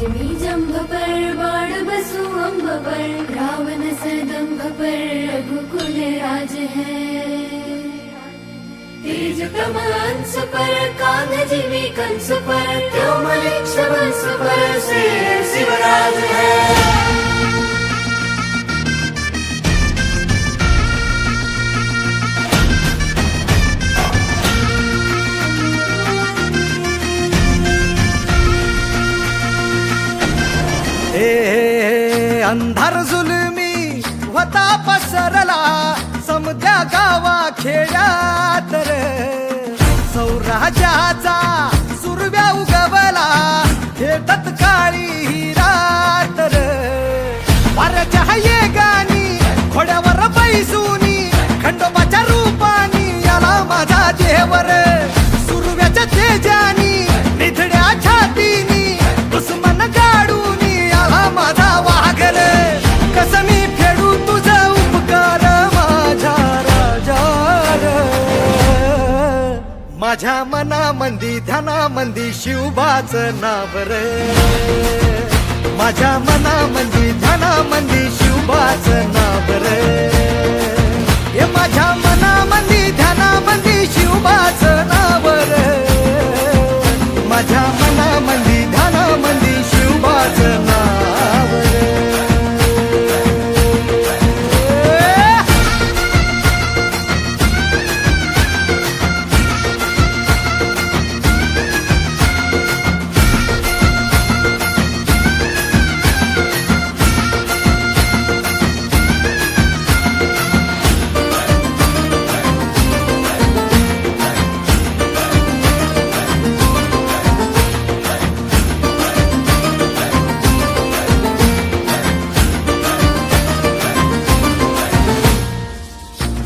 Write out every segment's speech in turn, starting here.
Jimmy जंभ पर बाण बसु अंब पर रावण सदंभ पर रघुकुल राज है। तेज कमान अंश पर कांध जीवी कंस पर त्योमलिक्ष वंश पर से शिवराज है। हे अंधार जुलमी होता पसरला. समद्या गावा खेड्यात रे. सौराजाचा सुरव्या उगवला. हे तत्काळी ही रात्र रे. ये गाणी खोड्यावर बैसूनी खंडोबाच्या रूपानी याला माझा देवर मंदी ध्याना मंदी शिवबाच नावर माझ्या मनामंदी मंदी ध्याना मंदी शिवबाच नावर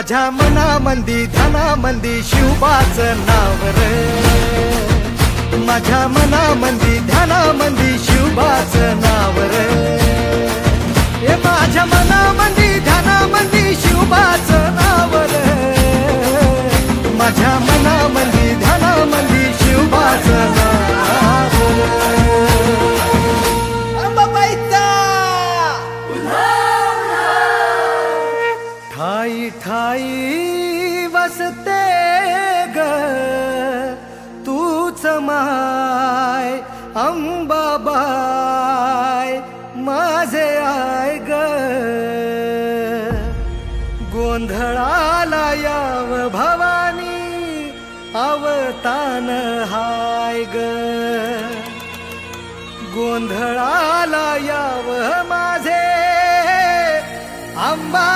माझ्या मनामंदी ध्यानामंदी शिवबाच नाव रे. माझ्या मनामंदी ध्यानामंदी शिवबाच नाव रे. हे माझ्या मनामंदी ध्यानामंदी शिवबाच नाव रे. माझ्या गोंधळाला याव भवानी अवतान हाय ग. गोंधळाला याव माझे अंबा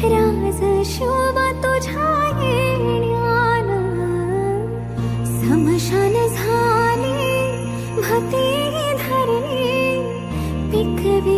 राज शोभा तुझ्या येण्यान समशान झाले भती तु पिकवी